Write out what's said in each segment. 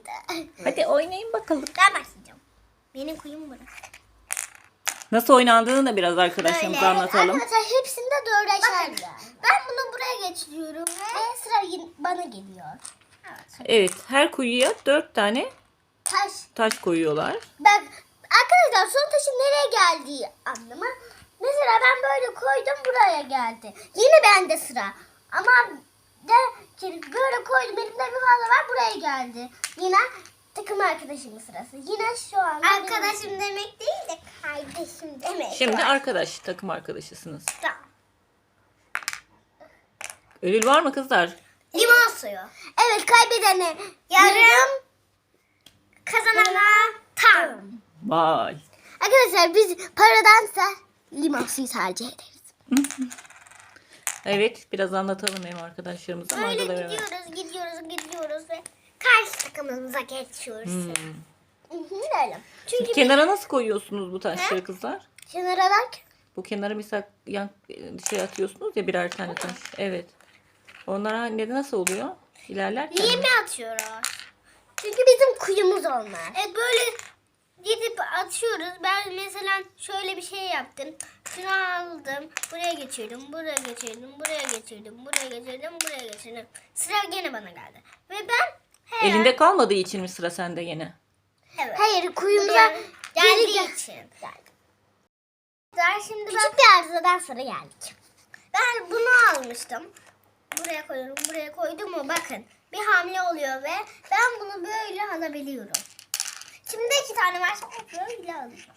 dedi. Hadi oynayın bakalım. Ben başlayacağım. Benim kuyum burası. Nasıl oynandığını da biraz arkadaşlarımıza anlatalım. Arkadaşlar hepsinde dördeşer. Ben bunu buraya geçiriyorum ve sıra yine bana geliyor. Evet. Evet her kuyuya dört tane Taş. taş koyuyorlar. Ben arkadaşlar son taşın nereye geldiği anlama. Mesela ben böyle koydum buraya geldi. Yine bende sıra. Ama de böyle koydum elimde bir fazla var buraya geldi. Yine takım arkadaşımın sırası. Yine şu an arkadaşım demek değil de kardeşim demek. Şimdi arkadaş, takım arkadaşısınız. Tamam. Ödül var mı kızlar? Limon suyu. Evet kaybedene yarım, kazanana tam. Vay. Arkadaşlar biz paradansa limon suyu tercih ederiz. Evet biraz anlatalım hem arkadaşlarımıza. Böyle Mangalı ve- gidiyoruz, gidiyoruz, gidiyoruz ve karşı takımımıza geçiyoruz. Hmm. Hı hı, öyle. Çünkü Kenara nasıl koyuyorsunuz bu taşları kızlar? kenara bak. Bu kenara mesela yan şey atıyorsunuz ya birer tane taş. Evet. Onlara ne nasıl oluyor? İlerlerken. Niye mi atıyoruz? Çünkü bizim kuyumuz onlar. Evet böyle gidip atıyoruz. Ben mesela şöyle bir şey yaptım. Şunu aldım. Buraya geçirdim. Buraya geçirdim. Buraya geçirdim. Buraya geçirdim. Buraya geçirdim. Sıra gene bana geldi. Ve ben her Elinde kalmadığı için mi sıra sende gene? Evet. Hayır kuyumuza geldiği için. Geldi. Şimdi Küçük bir arızadan sonra geldik. Ben bunu almıştım. Buraya koyuyorum, buraya koydum mu bakın. Bir hamle oluyor ve ben bunu böyle alabiliyorum. Şimdi iki tane varsa böyle alıyorum.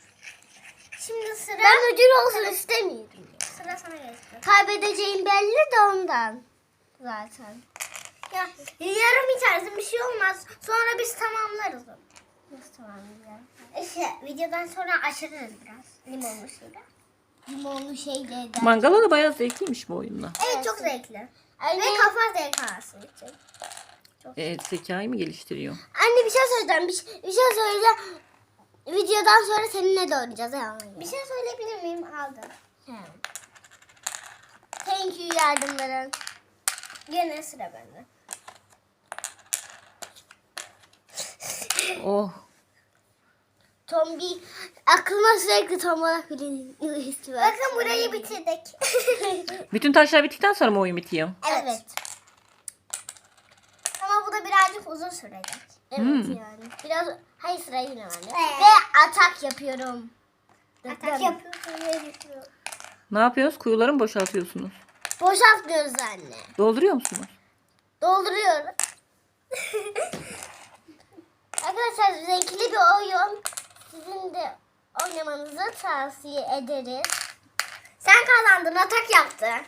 Şimdi sıra... Ben ödül olsun istemiyorum. Sıra sana geçti. Kaybedeceğim belli de ondan. Zaten. Ya yarım içersin bir şey olmaz. Sonra biz tamamlarız onu. Nasıl tamamlayacağız? İşte videodan sonra aşırırız biraz. Limonlu şeyle. Limonlu şeyle. Mangala da bayağı zevkliymiş bu oyunla. Evet çok zevkli. Ve kafa zevk alsın için. Evet zekayı mı geliştiriyor? Anne bir şey söyleyeceğim. Bir, şey- bir şey söyleyeceğim. Videodan sonra seninle de oynayacağız. Ya. Bir şey söyleyebilir miyim? Aldım. Thank you yardımların. Gene sıra bende. Oh. Tombi aklıma sürekli tombalak bile istiyor. Bakın burayı bitirdik. Bütün taşlar bittikten sonra mı oyun bitiyor? evet. Ama bu da birazcık uzun sürecek. Evet Hmm. yani. Biraz hayır sıra yine bende. Ve atak yapıyorum. Atak yapıyorum. Ne yapıyoruz? Kuyuları mı boşaltıyorsunuz? Boşaltmıyoruz anne. Dolduruyor musunuz? Dolduruyoruz. Arkadaşlar renkli bir oyun. Sizin de oynamanızı tavsiye ederiz. Sen kazandın, atak yaptın.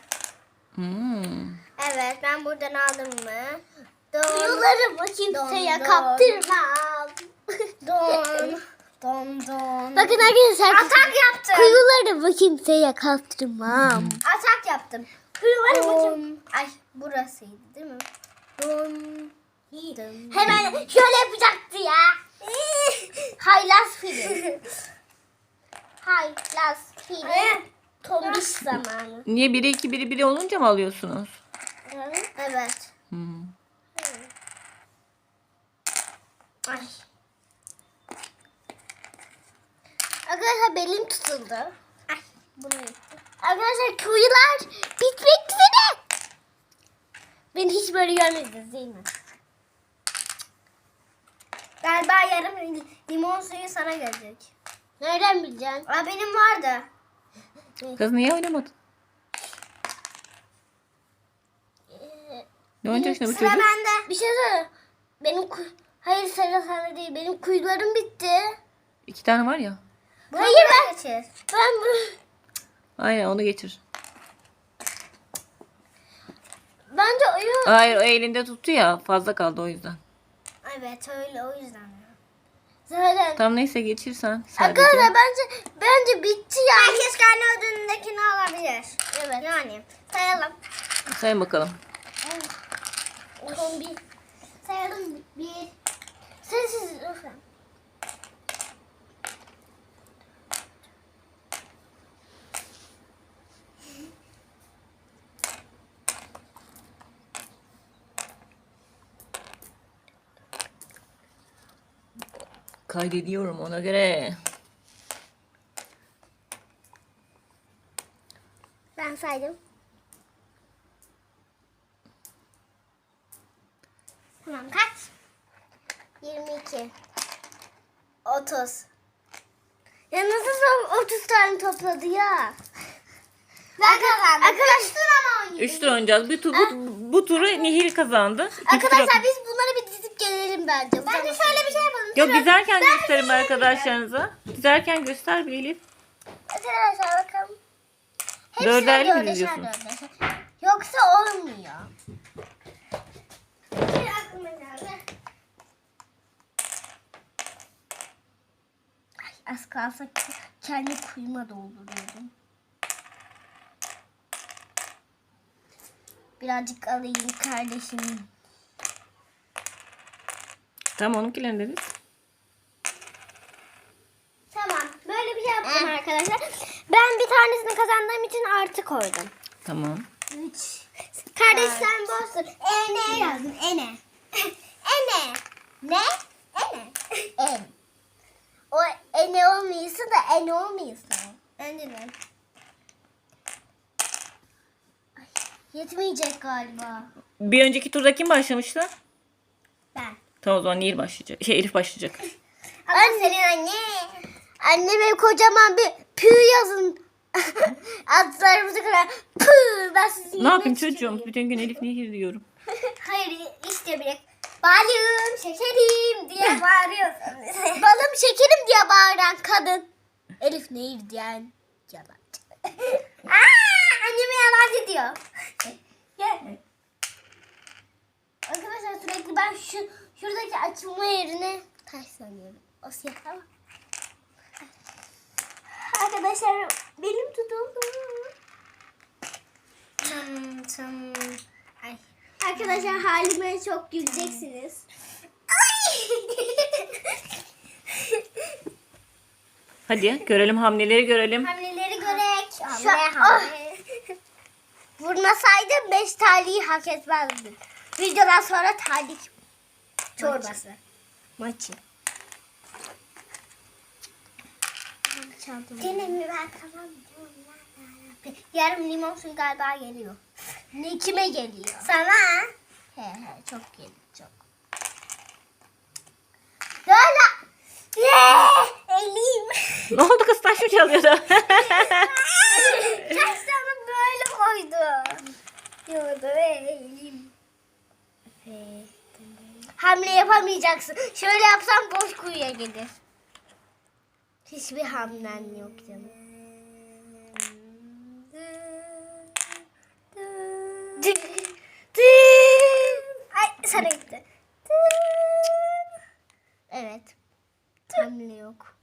Hmm. Evet, ben buradan aldım mı? Kuyuları bu kimseye kaptırmam. Don. Don don. Bakın arkadaşlar. Atak yaptım. Kuyuları bu kimseye kaptırmam. Atak yaptım. Kuyuları bu kim... Ay burasıydı değil mi? Don. Hemen şöyle yapacaktı ya. Haylaz film. Haylaz film. Tombiş zamanı. Niye biri iki biri biri olunca mı alıyorsunuz? Evet. Hmm. Ay. Arkadaşlar belim tutuldu. Ay bunu yaptım. Arkadaşlar kuyular bitmek üzere. Beni hiç böyle görmediniz değil mi? Galiba yarım limon suyu sana gelecek. Nereden bileceksin? Aa, benim vardı. Kız niye oynamadın? Ne oynayacak şimdi bu Sıra çocuk? bende. Bir şey söyle. Benim ku- Hayır sıra sana değil. Benim kuyularım bitti. İki tane var ya. Hayır ben. Ben bu. Aynen onu getir. Bence oyun. Hayır o elinde tuttu ya fazla kaldı o yüzden. Evet öyle o yüzden. Zaten. Tam neyse geçirsen sadece. Arkadaşlar bence bence bitti ya. Herkes kendi ödülündekini alabilir. Evet. Yani sayalım. Sayın bakalım. Son bir. Sayalım bir. Sessiz lütfen. Kaydediyorum ona göre. Ben saydım. Tamam kaç? 22. 30. Ya nasıl son 30 tane topladı ya? Ben kazandım. Arkadaşlar ama oynuyor. 3 tur oynayacağız. Bir tur, bu, bu turu Nehir kazandı. Tur- Arkadaşlar biz bunları bir dizip gelelim bence. Bence şöyle bir şey. Yok dizerken gösterin arkadaşlarınıza. Dizerken göster bir Elif. Arkadaşlar bakalım. Hepsine Dörderli mi diziyorsun? Yoksa olmuyor. Bir aklıma geldi. Ay, az kalsa kendi kuyuma dolduruyordum. Birazcık alayım kardeşim. Tamam onunkilerini de diz. Tamam. Böyle bir şey yaptım arkadaşlar. Ben bir tanesini kazandığım için artı koydum. Tamam. Üç. Kardeş sen bozsun. Ene yazın. Ene. Ene. Ne? Ene. En. O ene olmuyorsa da en olmuyorsa. Önce ne? Ay, Yetmeyecek galiba. Bir önceki turda kim başlamıştı? Ben. Tamam o zaman Nehir başlayacak. Şey Elif başlayacak. Anne. senin anne. Anneme kocaman bir pü yazın. Adlarımızı kadar pü. Ben sizin Ne yapayım çocuğum? Bütün gün Elif Nehir diyorum. Hayır işte bir balım şekerim diye bağırıyorsun. balım şekerim diye bağıran kadın. Elif nehir diyen yalancı. Aa, anneme yalancı diyor. Gel. Arkadaşlar sürekli ben şu şuradaki açılma yerine taş sanıyorum. O siyah ama. Arkadaşlar benim tutuldu. Tım tım. Ay. Arkadaşlar halime çok güleceksiniz. Ay. Hadi görelim hamleleri görelim. Hamleleri görek. Hamle hamle. Vurmasaydı 5 taliyi hak etmezdim. Videodan sonra talik çorbası. Maçı. Gene mi ben kazandım? Yarım limon suyu galiba geliyor. Ne kime geliyor? Sana. He he çok geliyor çok. Böyle. Ye! Elim. ne oldu kız taş mı çalıyordu? Taşlarını böyle koydu. Yordu ve elim. Hamle yapamayacaksın. Şöyle yapsam boş kuyuya gelir. Hiçbir hamlen yok canım. Ay sana gitti. Evet. Hamle yok.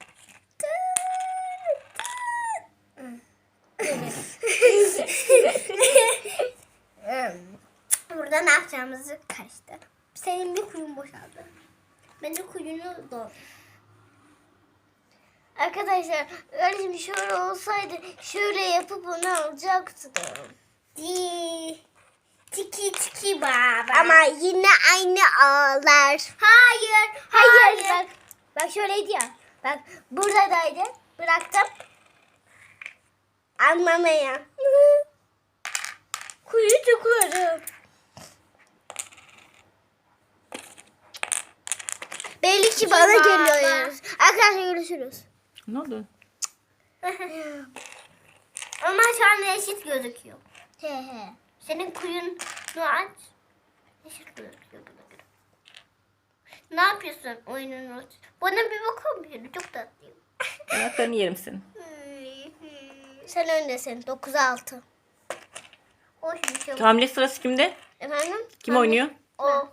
Burada ne yapacağımızı karıştı. Senin bir kuyun boşaldı. Ben de kuyunu doldur. Arkadaşlar öyle şöyle olsaydı şöyle yapıp onu alacaktım. Di. Tiki tiki baba. Ama yine aynı ağlar. Hayır. Hayır. Bak, bak şöyleydi ya. Bak buradaydı. Bıraktım. Anlamaya. Kuyu tıklarım. Belli ki bana geliyor. Arkadaşlar görüşürüz. Ne oldu? Ama şu an eşit gözüküyor. He he. Senin kuyunu aç. Eşit gözüküyor buna göre. Ne yapıyorsun oyunun? Bana bir mısın? Çok tatlıyım. Ayaklarını yerim senin. Sen öndesin. 9-6. Hoş bir şey. Hamle sırası kimde? Efendim? Kim oynuyor? O.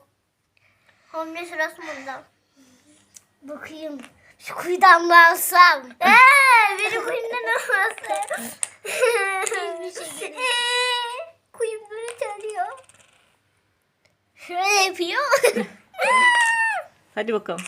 Hamle sırası bunda. Bakayım. Şu kuyudan mı alsam? Eee benim kuyumdan almasın. Şey Kuyum böyle çalıyor. Şöyle yapıyor. Hadi bakalım.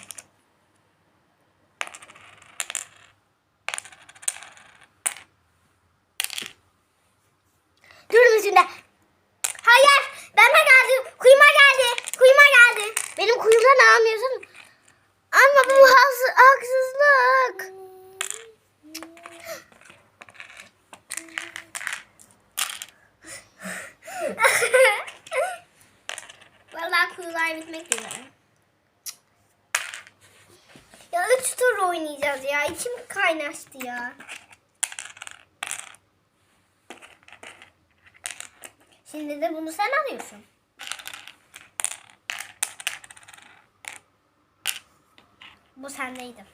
kuzular bitmek üzere. Ya üç tur oynayacağız ya. İçim kaynaştı ya. Şimdi de bunu sen alıyorsun. Bu sendeydi.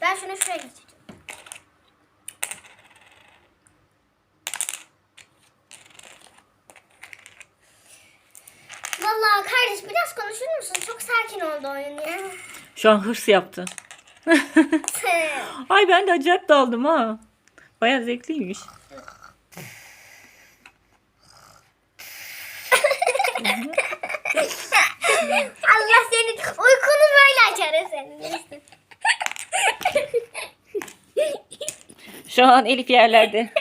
Ben şunu şuraya geçeceğim. Biraz konuşur musun? Çok sakin oldu oyun ya. Şu an hırs yaptı. Ay ben de acayip daldım ha. Baya zevkliymiş. Allah seni uykunu böyle açar senin. Şu an Elif yerlerde.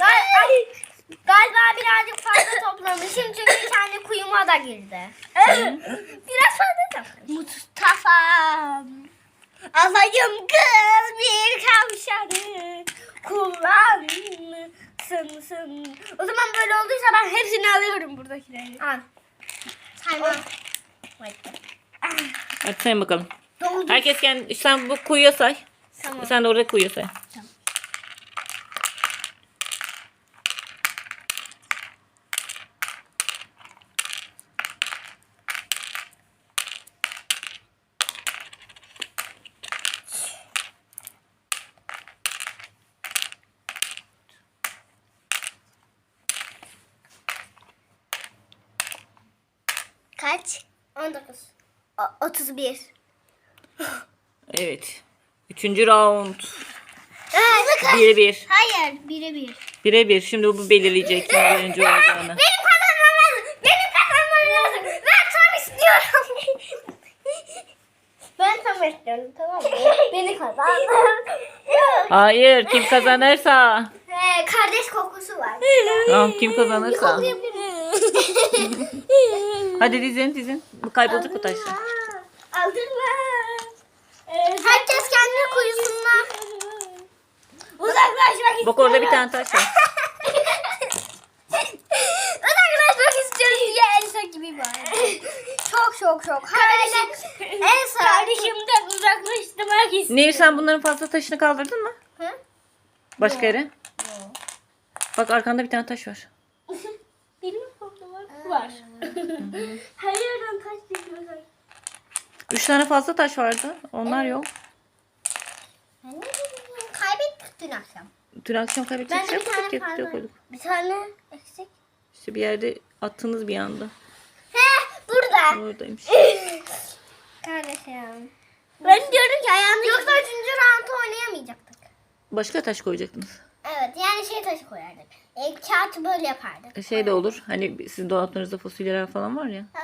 Ay, Galiba birazcık fazla toplamışım çünkü kendi kuyuma da girdi. Biraz fazla toplamışım. Mustafa. Alayım kız bir kavşanı. Kullansın sın. O zaman böyle olduysa ben hepsini alıyorum buradakileri. Al. Sayma. Hadi sen bakalım. Herkes kendi, sen bu kuyuya say. Tamam. Sen de orada kuyuya say. Kaç? 19. O- 31. Evet. Üçüncü round. Evet. Bire bir. Hayır, bire bir. Bire bir. Şimdi bu belirleyecek kim birinci olacağını. Benim kazanmam lazım. Benim kazanmam lazım. Ben tam istiyorum. ben tam istiyorum tamam mı? Beni kazan. Hayır kim kazanırsa. He, kardeş kokusu var. Tamam kim kazanırsa. Hadi dizin dizin. Bu kaybolacak o taşlar. Aldırma. Herkes kendi kuyusunda. Uzaklaşmak istiyorum. Bak orada bir tane taş var. Uzaklaşmak istiyorum diye Elsa gibi var. çok çok çok. Kardeşim, Elsa. Kardeşimden uzaklaştırmak istiyorum. Nehir sen bunların fazla taşını kaldırdın mı? Hı? Başka yere. Bak arkanda bir tane taş var. Benim koklamak var. Her yerden taş düşüyor. Üç tane fazla taş vardı. Onlar yok. Kaybettik dün akşam. Dün akşam kaybedecek Ben şey bir yapmadık. ya, fazla. koyduk. Bir tane eksik. İşte bir yerde attınız bir anda. He burada. Oradaymış. Kardeşim. Ben diyorum ki ayağını... Yoksa üçüncü round'u oynayamayacaktık. Başka taş koyacaktınız. Evet yani şey taşı koyardık. E, kağıtı böyle yapardık. Şey de olur. Hani sizin dolaplarınızda fasulyeler falan var ya. Ha,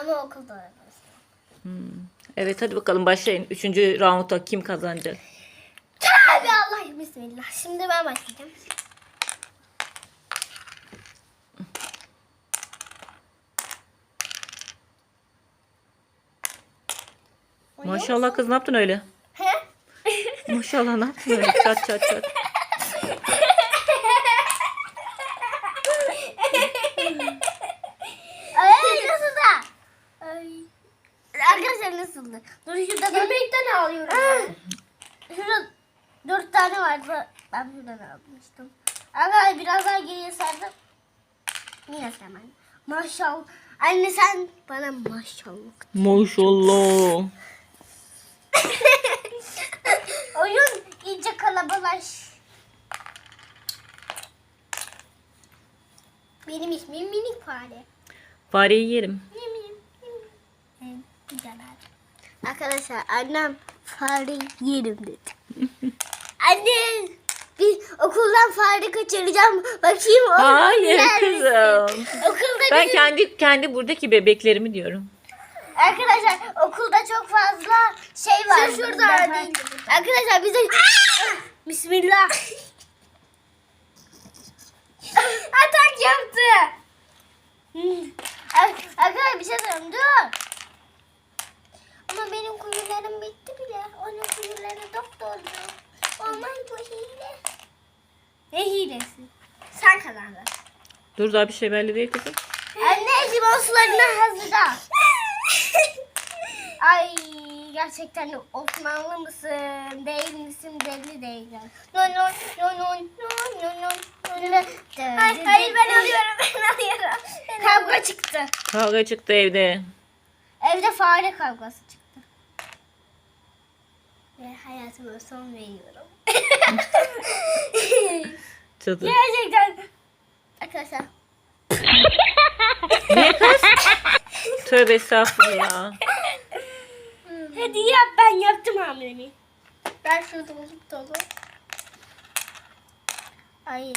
ama okulda oynarız. Evet hadi bakalım başlayın. Üçüncü roundda kim kazanacak? Abi Allah bismillah. Şimdi ben başlayacağım. Maşallah kız ne yaptın öyle? He? Maşallah ne yaptın öyle? Çat çat çat. Ay nasıl da? Ay. Arkadaşlar nasıldı? Dur şurada Yemekten alıyorum. Şurada dört tane vardı. Ben şuradan almıştım. Arkadaşlar biraz daha geriye sardım. Yine hemen. Maşallah. Anne sen bana maşallah. Maşallah. Oyun iyice kalabalık. Benim ismim Minik Fare. Fareyi yerim. Arkadaşlar annem fare yerim dedi. Anne bir okuldan fare kaçıracağım. Bakayım o Hayır yer misin? kızım. Okulda Ben bizim- kendi kendi buradaki bebeklerimi diyorum. Arkadaşlar okulda çok fazla şey var. Şu şurada Arkadaşlar bize Bismillah. Atak yaptı. Hmm. Ar- Arkadaşlar bir şey söyleyeyim dur. Ama benim kuyularım bitti bile. Onun kuyuları doktordu. Olmaz bu hile. Ne hilesi? Sen kazandın. Dur daha bir şey belli değil kızım. Anne limon sularını hazırla. Ay gerçekten Osmanlı mısın? Değil misin? Belli değil. No no no no no no no. Hayır, hayır ben alıyorum ben alıyorum. Kavga çıktı. Kavga çıktı evde. Evde fare kavgası çıktı. Ve hayatıma son veriyorum. Çadır. Gerçekten. Arkadaşlar. Ne kız? Tövbe estağfurullah. Hadi yap ben yaptım hamlemi. Ben şurada olup dolu. Ay.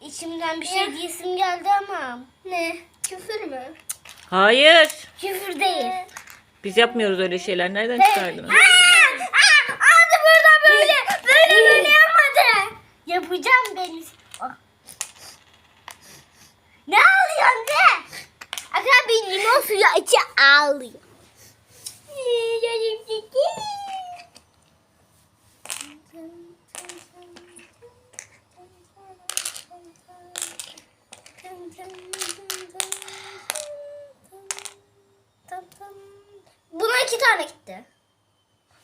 İçimden bir şey diyesim geldi ama. Ne? Küfür mü? Hayır. Küfür değil. Biz yapmıyoruz öyle şeyler. Nereden çıkardınız? Aa, aa, Adı burada böyle. Böyle böyle yapmadı. Yapacağım ben. Bak. Ne ağlıyorsun ne? Arkadaşlar bir limon suyu içi ağlıyor. Buna iki tane gitti.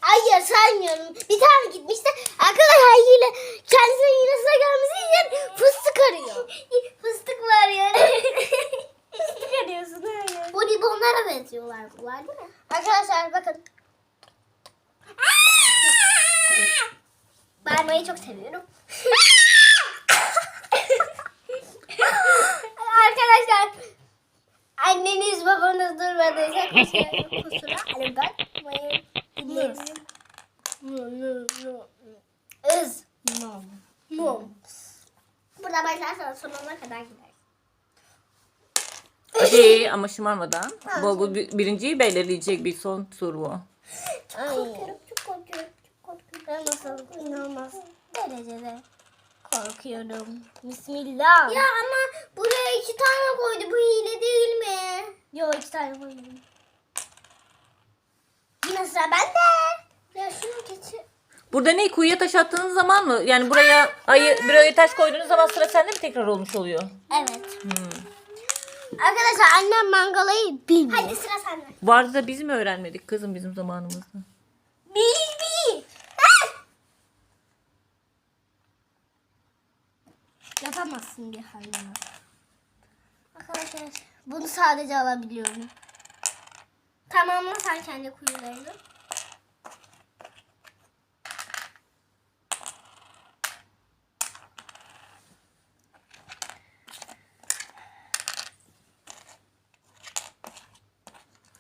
Hayır saymıyorum. Bir tane gitmişti. Arkadaşlar yine kendisine yine gelmesi için fıstık arıyor. fıstık mı arıyor? fıstık arıyorsun öyle. Bu limonlara benziyorlar bunlar değil mi? Arkadaşlar bakın. Bağırmayı çok seviyorum. Iz. Mum. Burada başlarsan sonuna kadar gider. Hadi ama şımarmadan. Bu, bu bi- birinciyi belirleyecek bir son tur bu. Çok korkuyorum, çok korkuyorum, çok korkuyorum. Ben nasıl inanılmaz derecede korkuyorum. Bismillah. Ya ama buraya iki tane koydu. Bu hile değil mi? Yok iki tane koydum. Yine sıra bende. Ya şunu getir. Burada ne kuyuya taş attığınız zaman mı? Yani buraya ayı buraya taş koyduğunuz zaman sıra sende mi tekrar olmuş oluyor? Evet. Arkadaşlar annem mangalayı bilmiyor. Hadi sıra sende. Vardı da biz mi öğrenmedik kızım bizim zamanımızda? Bilbi. Yapamazsın bir hayvan. Arkadaşlar bunu sadece alabiliyorum. Tamamla sen kendi kuyularını.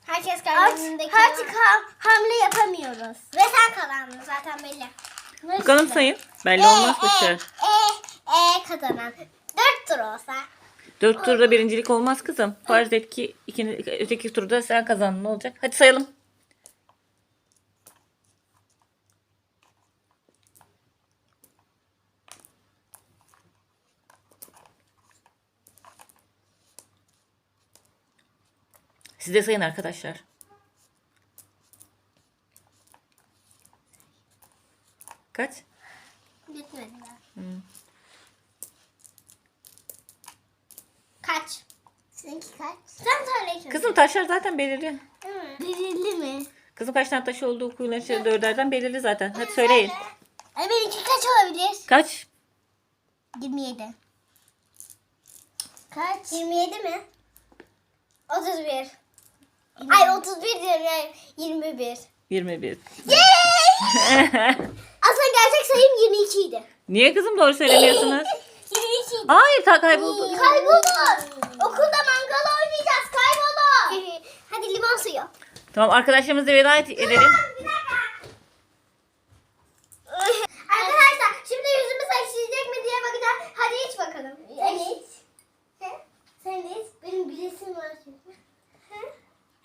Herkes kendindeki... Artık ha- hamle yapamıyoruz. Ve sen kazandın zaten belli. Bakalım sayın. Belli olmaz E, başlar. E, e, e kazanan. Dört tur olsa. Dört turda birincilik olmaz kızım. Farz et ki ikini, öteki turda sen kazandın olacak? Hadi sayalım. Siz de sayın arkadaşlar. Kaç? Bitmedi daha. Hmm. Kaç? Seninki kaç? Sen söyle şimdi. Kızım taşlar zaten belirli. Belirli mi? Kızım kaç tane taşı olduğu kuyuların içinde dörderden belirli zaten. Hadi söyleyin. Ay benimki kaç olabilir? Kaç? 27. Kaç? 27 mi? 31. Ay 31 diyorum yani 21. 21. Aslında gerçek sayım 22 idi. Niye kızım doğru söylemiyorsunuz? 22 idi. Hayır ta kayboldu. Kaybolur. Okulda mangal oynayacağız. Kaybolur. Hadi limon suyu. Tamam arkadaşlarımızla veda et- edelim. Bir dakika. Arkadaşlar şimdi yüzümüz ekşiyecek mi diye bakacağız. Hadi iç bakalım. Evet. Sen de iç. Benim bilesim var çünkü.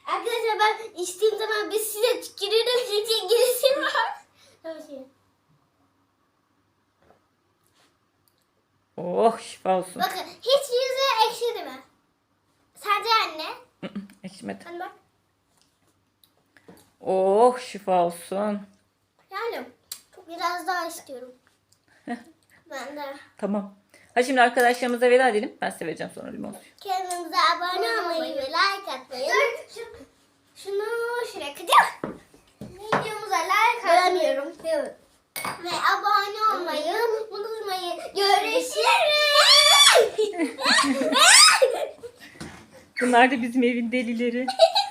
Arkadaşlar ben içtiğim zaman biz size tükürürüm çünkü giresim var. Tamam şimdi. Oh şifa olsun. Bakın hiç yüzü ekşidi mi? Sence anne? Ekşimedi. Hani bak. Oh şifa olsun. Yani çok biraz daha istiyorum. ben de. Tamam. Hadi şimdi arkadaşlarımıza veda edelim. Ben size vereceğim sonra limon suyu. Kanalımıza abone olmayı ve like atmayı. Dur. Şu, Şunu şuraya kıracağım. Videomuza like atmayı ve abone olmayı unutmayın. Görüşürüz. Bunlar da bizim evin delileri.